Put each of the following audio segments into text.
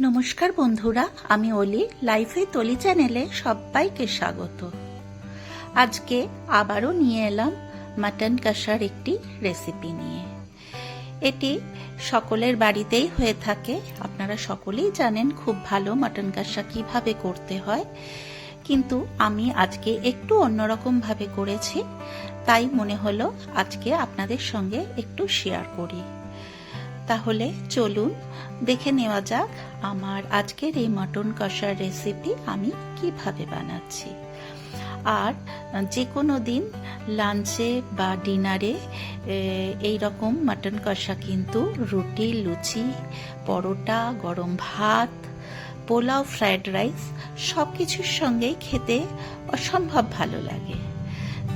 নমস্কার বন্ধুরা, আমি অলি, লাইফে তলি চ্যানেলে সবাইকে স্বাগত। আজকে আবারও নিয়ে এলাম মাটন কষার একটি রেসিপি নিয়ে। এটি সকলের বাড়িতেই হয়ে থাকে। আপনারা সকলেই জানেন খুব ভালো মাটন কষা কীভাবে করতে হয়। কিন্তু আমি আজকে একটু অন্যরকম ভাবে করেছি, তাই মনে হলো আজকে আপনাদের সঙ্গে একটু শেয়ার করি। তাহলে চলুন দেখে নেওয়া যাক আমার আজকের এই মটন কষার রেসিপি আমি কীভাবে বানাচ্ছি। আর যে কোনো দিন লাঞ্চে বা ডিনারে এই রকম মাটন কষা কিন্তু রুটি, লুচি, পরোটা, গরম ভাত, পোলাও ফ্রায়েড রাইস সব কিছুর সঙ্গেই খেতে অসম্ভব ভালো লাগে।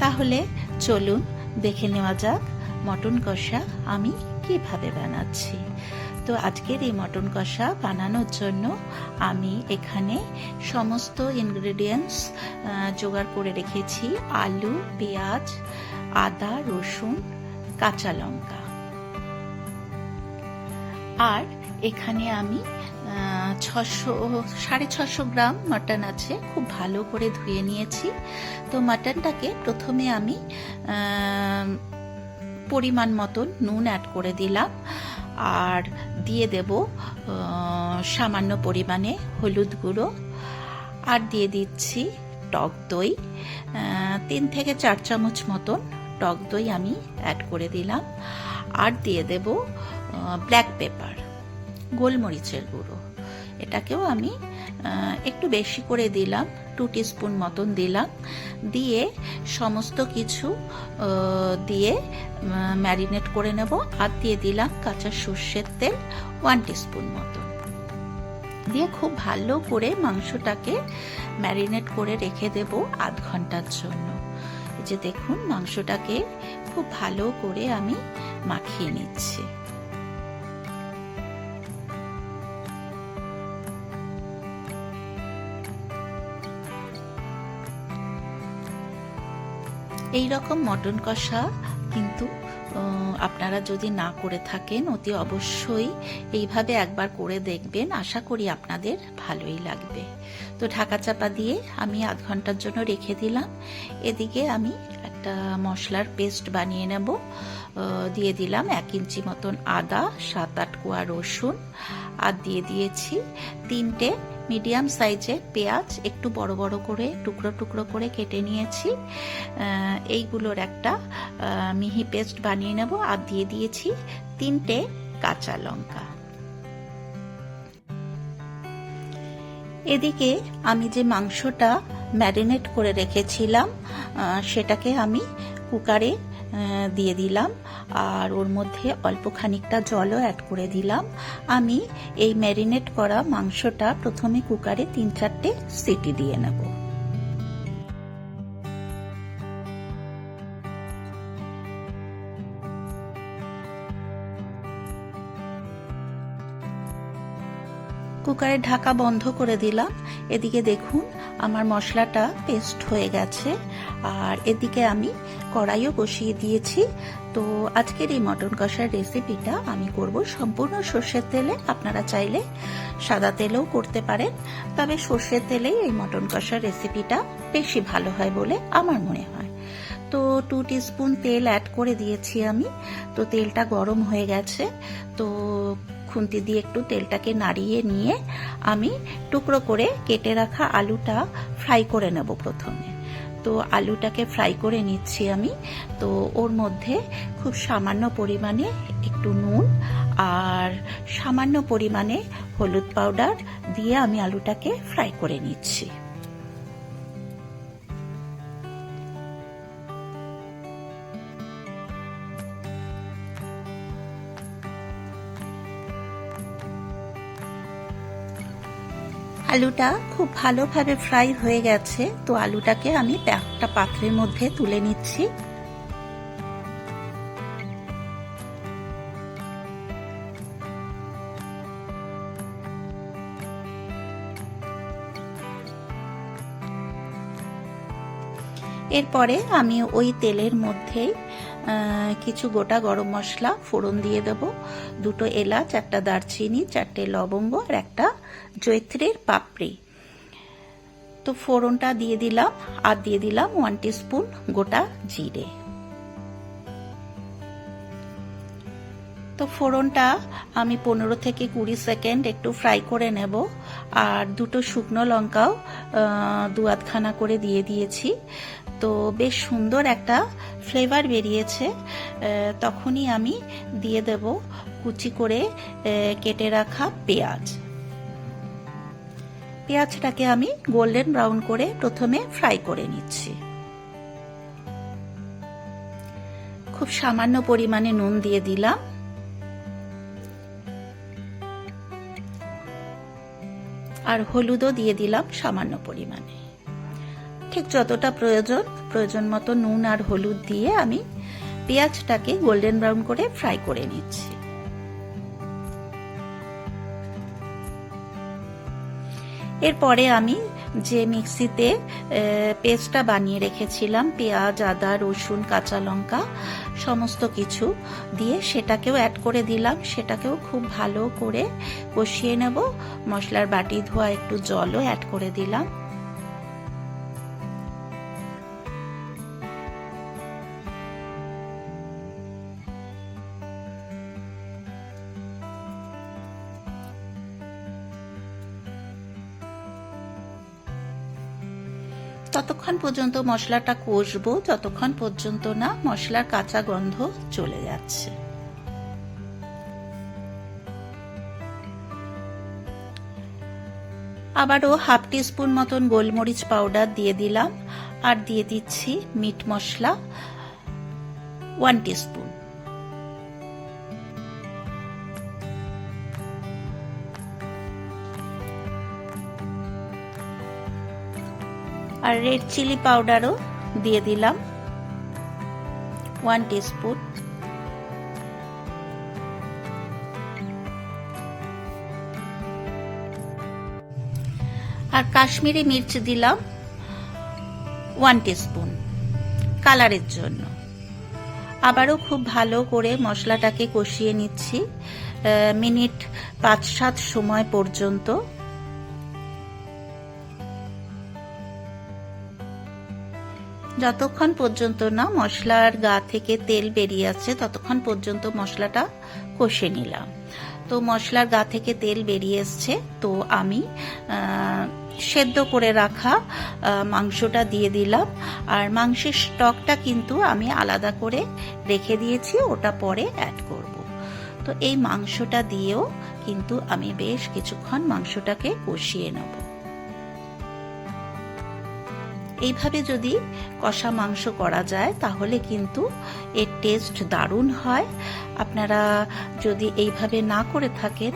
তাহলে চলুন দেখে নেওয়া যাক মটন কষা আমি কীভাবে বানাচ্ছি? তো আজকের এই মটন কষা বানানোর জন্য আমি এখানে সমস্ত ইনগ্রেডিয়েন্টস জোগাড় করে রেখেছি। আলু, পেঁয়াজ, আদা, রসুন, কাঁচা লঙ্কা। আর এখানে আমি ছশো, সাড়ে ছশো গ্রাম মাটন আছে, খুব ভালো করে ধুয়ে নিয়েছি। তো মাটনটাকে প্রথমে আমি পরিমাণ মতন নুন অ্যাড করে দিলাম। আর দিয়ে দেব সামান্য পরিমাণে হলুদ গুঁড়ো। আর দিয়ে দিচ্ছি টক দই। তিন থেকে চার চামচ মতন টক দই আমি অ্যাড করে দিলাম। আর দিয়ে দেব ব্ল্যাক পেপার গোলমরিচের গুঁড়ো। এটাকেও আমি একটু বেশি করে দিলাম, টু স্পুন মতন দিলাম, দিয়ে সমস্ত কিছু দিয়ে ম্যারিনেট করে নেব, আর দিয়ে দিলাম কাঁচা সর্ষের তেল ওয়ান স্পুন মতন। দিয়ে খুব ভালো করে মাংসটাকে ম্যারিনেট করে রেখে দেব আধ ঘণ্টার জন্য। যে দেখুন, মাংসটাকে খুব ভালো করে আমি মাখিয়ে নিচ্ছি। এই রকম মটন কষা কিন্তু আপনারা যদি না করে থাকেন, অতি অবশ্যই এইভাবে একবার করে দেখবেন। আশা করি আপনাদের ভালোই লাগবে। তো ঢাকা চাপা দিয়ে আমি আধ ঘণ্টার জন্য রেখে দিলাম। এদিকে আমি একটা মশলার পেস্ট বানিয়ে নেব। দিয়ে দিলাম এক ইঞ্চি মতন আদা, সাত আট কোয়া রসুন, আর দিয়ে দিয়েছি তিনটে মিডিয়াম সাইজের পেঁয়াজ। একটু বড় বড় করে, টুকরো টুকরো করে কেটে নিয়েছি। এইগুলোর একটা মিহি পেস্ট বানিয়ে নেব, আর দিয়ে দিয়েছি তিনটে কাঁচা লঙ্কা। এদিকে আমি যে মাংসটা ম্যারিনেট করে রেখেছিলাম সেটাকে আমি কুকারে দিয়ে দিলাম। আর ওর মধ্যে অল্প খানিকটা জলও অ্যাড করে দিলাম। আমি এই ম্যারিনেট করা মাংসটা প্রথমে কুকারে তিন চারটে সিটি দিয়ে নেব। কুকারের ঢাকা বন্ধ করে দিলাম। এদিকে দেখুন, আমার মশলাটা পেস্ট হয়ে গেছে। আর এদিকে আমি কড়াইও বসিয়ে দিয়েছি। তো আজকের এই মটন কষার রেসিপিটা আমি করব সম্পূর্ণ সর্ষের তেলে। আপনারা চাইলে সাদা তেলেও করতে পারেন। তবে সর্ষের তেলেই এই মটন কষার রেসিপিটা বেশি ভালো হয় বলে আমার মনে হয়। তো টু স্পুন তেল অ্যাড করে দিয়েছি আমি। তো তেলটা গরম হয়ে গেছে। তো খুন্তি দিয়ে একটু তেলটাকে নাড়িয়ে নিয়ে আমি টুকরো করে কেটে রাখা আলুটা ফ্রাই করে নেব প্রথমে। তো আলুটাকে ফ্রাই করে নিচ্ছি আমি। তো ওর মধ্যে খুব সামান্য পরিমাণে একটু নুন আর সামান্য পরিমাণে হলুদ পাউডার দিয়ে আমি আলুটাকে ফ্রাই করে নিচ্ছি। আলুটা খুব ভালোভাবে ফ্রাই হয়ে গেছে, তো আলুটাকে আমি একটা পাত্রের মধ্যে তুলে নিচ্ছি। এরপরে আমি ওই তেলের মধ্যেই কিছু গোটা গরম মশলা ফোড়ন দিয়ে দেব। দুটো এলাচ, একটা দারচিনি, চারটে লবঙ্গ আর একটা জৈত্রের পাপড়ি। তো ফোড়নটা দিয়ে দিলাম আর দিয়ে দিলাম ওয়ান স্পুন গোটা জিরে। তো ফোড়নটা আমি পনেরো থেকে কুড়ি সেকেন্ড একটু ফ্রাই করে নেব। আর দুটো শুকনো লঙ্কাও দু আধখানা করে দিয়ে দিয়েছি। তো বেশ সুন্দর একটা ফ্লেভার বেরিয়েছে। তখনই আমি দিয়ে দেব কুচি করে কেটে রাখা পেঁয়াজ। পেঁয়াজটাকে আমি গোল্ডেন ব্রাউন করে প্রথমে ফ্রাই করে নিচ্ছি। খুব সামান্য পরিমাণে নুন দিয়ে দিলাম। আর হলুদও দিয়ে দিলাম সামান্য পরিমাণে। ঠিক যতটা প্রয়োজন প্রয়োজন মতো নুন আর হলুদ দিয়ে আমি পেঁয়াজটাকে গোল্ডেন ব্রাউন করে ফ্রাই করে নিচ্ছি। এরপরে আমি যে মিক্সিতে পেস্টটা বানিয়ে রেখেছিলাম, পেঁয়াজ, আদা, রসুন, কাঁচা লঙ্কা, সমস্ত কিছু দিয়ে সেটাকেও অ্যাড করে দিলাম। সেটাকেও খুব ভালো করে কষিয়ে নেব। মশলার বাটি ধোয়া একটু জলও অ্যাড করে দিলাম। ততক্ষণ পর্যন্ত মশলাটা কষবো, যতক্ষণ পর্যন্ত না মশলার কাঁচা গন্ধ চলে যাচ্ছে। আবারও হাফ টিস্পুন মতন গোলমরিচ পাউডার দিয়ে দিলাম, আর দিয়ে দিচ্ছি মিট মশলা, ওয়ান টিস্পুন। আর রেড চিলি পাউডারও দিয়ে দিলাম। ওয়ান টিস্পুন আর কাশ্মীরি মির্চ দিলাম ওয়ান টিস্পুন কালারের জন্য। আবারও খুব ভালো করে মশলাটাকে কষিয়ে নিচ্ছি মিনিট পাঁচ সাত সময় পর্যন্ত। যতক্ষণ পর্যন্ত না মশলার গা থেকে তেল বেরিয়ে আছে ততক্ষণ পর্যন্ত মশলাটা কষে নিলাম। তো মশলার গা থেকে তেল বেরিয়ে এসছে, তো আমি সেদ্ধ করে রাখা মাংসটা দিয়ে দিলাম। আর মাংসের স্টকটা কিন্তু আমি আলাদা করে রেখে দিয়েছি, ওটা পরে অ্যাড করব। তো এই মাংসটা দিয়েও কিন্তু আমি বেশ কিছুক্ষণ মাংসটাকে কষিয়ে নেব। এইভাবে যদি কষা মাংস করা যায়, তাহলে কিন্তু এর টেস্ট দারুণ হয়। আপনারা যদি এইভাবে না করে থাকেন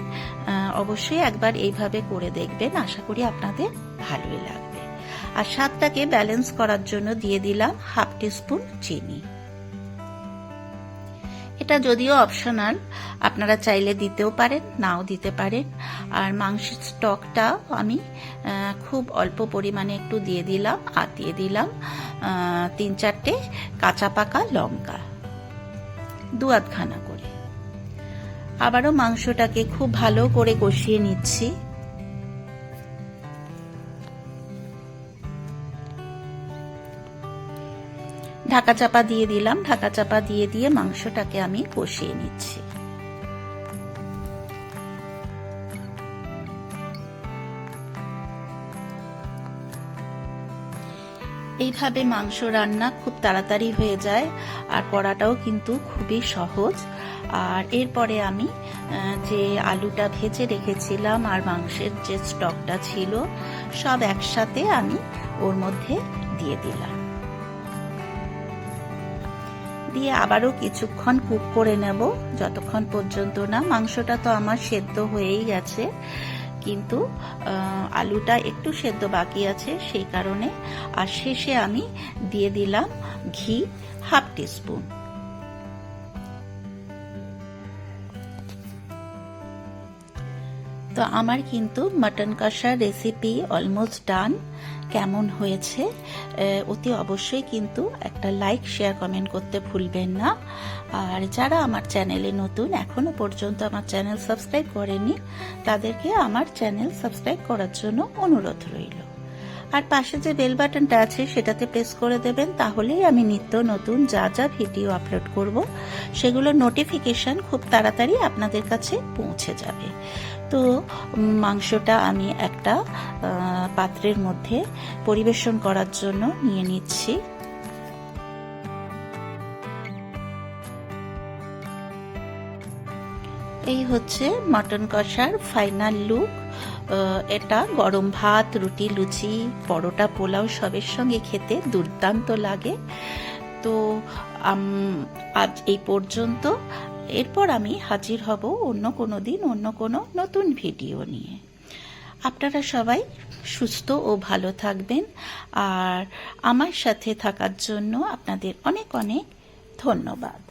অবশ্যই একবার এইভাবে করে দেখবেন। আশা করি আপনাদের ভালোই লাগবে। আর স্বাদটাকে ব্যালেন্স করার জন্য দিয়ে দিলাম হাফ টিস্পুন চিনি। এটা যদিও অপশনাল আপনারা চাইলে দিতেও পারেন, নাও দিতে পারেন। আর মাংসের স্টকটা আমি খুব অল্প পরিমাণে একটু দিয়ে দিলাম আর দিয়ে দিলাম তিন চারটে কাঁচা পাকা লঙ্কা, দু আধখানা করে। আবারও মাংসটাকে খুব ভালো করে কষিয়ে নিচ্ছি। ঢাকা চাপা দিয়ে দিলাম। ঢাকা চাপা দিয়ে দিয়ে মাংসটাকে আমি কষিয়ে নিচ্ছি। এইভাবে মাংস রান্না খুব তাড়াতাড়ি হয়ে যায় আর করাটাও কিন্তু খুবই সহজ। আর এরপরে আমি যে আলুটা ভেজে রেখেছিলাম আর মাংসের যে স্টকটা ছিল, সব একসাথে আমি ওর মধ্যে দিয়ে দিলাম। দিয়ে আবারও কিছুক্ষণ কুক করে নেব। যতক্ষণ পর্যন্ত না, মাংসটা তো আমার সেদ্ধ হয়েই গেছে। কিন্তু আলুটা একটু সেদ্ধ বাকি আছে সেই কারণে। আর শেষে আমি দিয়ে দিলাম ঘি, হাফ টিস্পুন তো আমার কিন্তু মাটন কষা রেসিপি অলমোস্ট ডান কেমন হয়েছে? অতি অবশ্যই কিন্তু একটা লাইক শেয়ার কমেন্ট করতে ভুলবেন না। আর যারা আমার চ্যানেলে নতুন এখনও পর্যন্ত আমার চ্যানেল সাবস্ক্রাইব করেনি, তাদেরকে আমার চ্যানেল সাবস্ক্রাইব করার জন্য অনুরোধ রইল। আর পাশে যে বেল বাটনটা আছে সেটাতে প্রেস করে দেবেন, তাহলেই আমি নিত্য নতুন যা যা ভিডিও আপলোড করব সেগুলোর নোটিফিকেশন খুব তাড়াতাড়ি আপনাদের কাছে পৌঁছে যাবে। তো মাংসটা আমি একটা পাত্রের মধ্যে পরিবেশন করার জন্য নিয়ে নিচ্ছি। এই হচ্ছে মটন কষার ফাইনাল লুক এটা গরম ভাত, রুটি, লুচি, পরোটা, পোলাও সবের সঙ্গে খেতে দুর্দান্ত লাগে। তো আজ এই পর্যন্ত। এরপর আমি হাজির হব অন্য কোনো দিন, অন্য কোনো নতুন ভিডিও নিয়ে। আপনারা সবাই সুস্থ ও ভালো থাকবেন। আর আমার সাথে থাকার জন্য আপনাদের অনেক অনেক ধন্যবাদ।